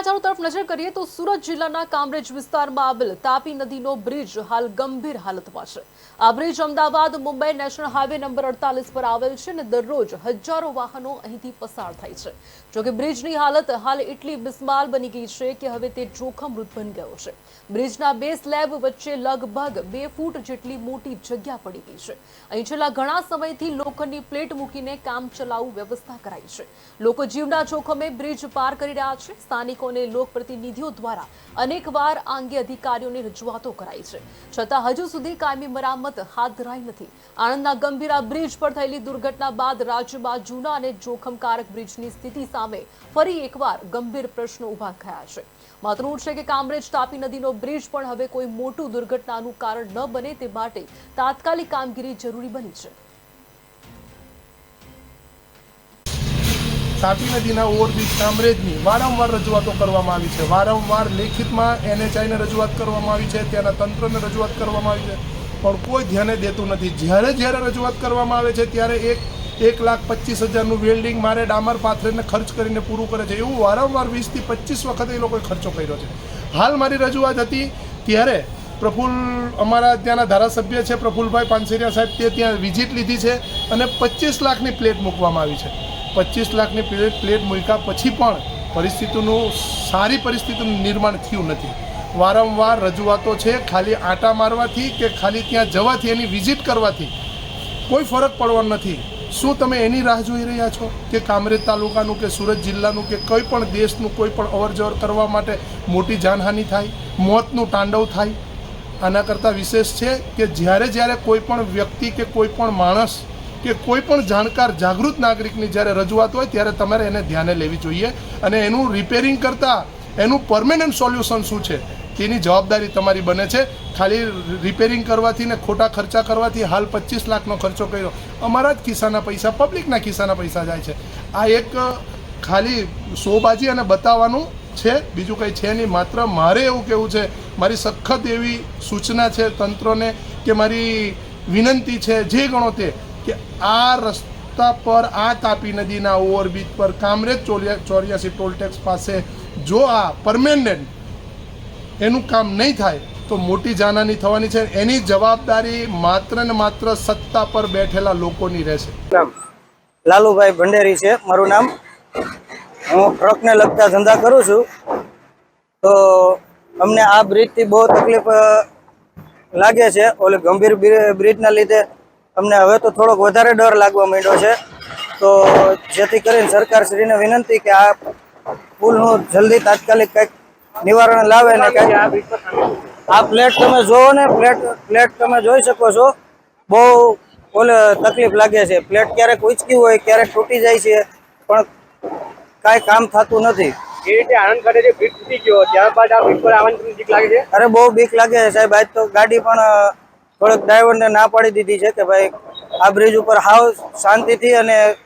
સમાચારો તરફ નજર કરીએ તો સુરત જિલ્લાના કામરેજ વિસ્તારમાં આવેલ તાપી નદીનો બ્રિજ હાલ ગંભીર હાલતમાં છે. આ bridge Ahmedabad, Mumbai national highway number અડતાલીસ પર આવેલ છે અને દરરોજ હજારો વાહનો અહીંથી પસાર થાય છે. જોકે બ્રિજની હાલત હાલ એટલી બિસ્માલ બની ગઈ છે કે હવે તે જોખમરૂપ બની ગયો છે. બ્રિજના બે સ્લેબ વચ્ચે લગભગ બે ફૂટ જેટલી મોટી જગ્યા પડી ગઈ છે. અહીં છેલ્લા ઘણા સમયથી લોખંડની પ્લેટ મૂકીને કામ ચલાઉ વ્યવસ્થા કરાઈ છે. લોકો જીવના જોખમે બ્રિજ પાર કરી રહ્યા છે. સ્થાનિકોને લોકપ્રતિનિધિઓ દ્વારા અનેકવાર આ અંગે અધિકારીઓને રજૂઆતો કરાઈ છે. છતાં હજુ સુધી કાયમી મરામત હાથ ધરાઈ નથી. આણંદના ગંભીરા બ્રિજ પર થયેલી દુર્ઘટના બાદ રાજ્યમાં જૂના અને જોખમકારક બ્રિજની સ્થિતિ સામે ફરી એકવાર ગંભીર પ્રશ્નો ઊભા થયા છે. મહત્વનું છે કે કામરેજ તાપી નદીનો બ્રિજ પણ હવે કોઈ મોટું દુર્ઘટનાનું કારણ ન બને તે માટે તાત્કાલિક કામગીરી જરૂરી બની છે. તાપી નદીના ઓવરબ્રિજ કામરેજની વારંવાર રજૂઆતો કરવામાં આવી છે. વારંવાર લેખિતમાં એનએચઆઈને રજૂઆત કરવામાં આવી છે, ત્યાંના તંત્રને રજૂઆત કરવામાં આવી છે, પણ કોઈ ધ્યાને દેતું નથી. જ્યારે જ્યારે રજૂઆત કરવામાં આવે છે, ત્યારે એક એક લાખ પચીસ હજારનું વેલ્ડિંગ મારે ડામર પાથરીને ખર્ચ કરીને પૂરું કરે છે. એવું વારંવાર વીસથી પચીસ વખત એ લોકોએ ખર્ચો કર્યો છે. હાલ મારી રજૂઆત હતી, ત્યારે પ્રફુલ અમારા ત્યાંના ધારાસભ્ય છે, પ્રફુલભાઈ પાનસેરિયા સાહેબ, તે ત્યાં વિઝિટ લીધી છે અને પચીસ લાખની પ્લેટ મૂકવામાં આવી છે. પચીસ લાખની પ્લેટ પ્લેટ મૂક્યા પછી પણ પરિસ્થિતિનું સારી પરિસ્થિતિનું નિર્માણ થયું નથી. વારંવાર રજૂઆતો છે, ખાલી આંટા મારવાથી કે ખાલી ત્યાં જવાથી, એની વિઝિટ કરવાથી. કોઈ ફરક પડવાનો નથી. શું તમે એની રાહ જોઈ રહ્યા છો? કે કામરેજ તાલુકાનું કે સુરત જિલ્લાનું કે કોઈ પણ દેશનું કોઈ પણ અવરજવર કરવા માટે મોટી જાનહાનિ થાય, મોતનું તાંડવ થાય? આના કરતાં વિશેષ છે કે જ્યારે જ્યારે કોઈ પણ વ્યક્તિ કે કોઈ પણ માણસ કે કોઈ પણ જાણકાર જાગૃત નાગરિકની જ્યારે રજૂઆત હોય ત્યારે તમારે એને ધ્યાને લેવી જોઈએ અને એનું રિપેરિંગ કરતાં એનું પરમેનન્ટ સોલ્યુશન શું છે તેની જવાબદારી તમારી બને છે. ખાલી રિપેરિંગ કરવાથી ને ખોટા ખર્ચા કરવાથી હાલ પચીસ લાખનો ખર્ચો કર્યો. અમારા જ ખિસ્સાના પૈસા પબ્લિકના ખિસ્સાના પૈસા જાય છે. આ એક ખાલી શોબાજી અને બતાવવાનું છે. બીજું કંઈ છે નહીં. માત્ર મારે એવું કહેવું છે. મારી સખત એવી સૂચના છે તંત્રને કે મારી વિનંતી છે જે ગણો તે કે આ રસ્તા પર, આ તાપી નદીના ઓવરબ્રિજ પર કામરેજ ચોર્યા ચોર્યાસી ટોલટેક્સ પાસે જો આ પરમેનન્ટ એનું કામ નહીં થાય, તો મોટી જાનહાની થવાની છે. એની જવાબદારી માત્ર ને માત્ર સત્તા પર બેઠેલા લોકોની રહેશે. લાલુભાઈ ભંડેરી છે, મારું નામ. હું ટ્રકને લગતા ધંધા કરું છું. તો અમને આ બ્રિજથી બહુ તકલીફ લાગે છે. ઓલે ગંભીર બ્રિ- બ્રિજના લીધે અમને હવે તો થોડોક વધારે ડર લાગવા માંડ્યો છે. તો જેથી કરીને સરકારશ્રીને વિનંતી કે આ પુલનું જલ્દી તાત્કાલિક કંઈક નિવારણ લાવે ને કંઈક. આ પ્લેટ તમે જોવો ને પ્લેટ પ્લેટ તમે જોઈ શકો છો. બહુ ઓલે તકલીફ લાગે છે. પ્લેટ ક્યારેક ઉચકી હોય ક્યારેક તૂટી જાય છે પણ કાંઈ કામ થતું નથી. એ રીતે આનંદ ખાતે જે બ્રિજ તૂટી ગયો ત્યારબાદ આ બ્રિજ પર આવવાની બીક લાગે છે? અરે બહુ બીક લાગે છે સાહેબ. આજ તો ગાડી પણ થોડોક ડ્રાઈવરને ના પાડી દીધી છે કે ભાઈ આ બ્રિજ ઉપર હાવ શાંતિથી અને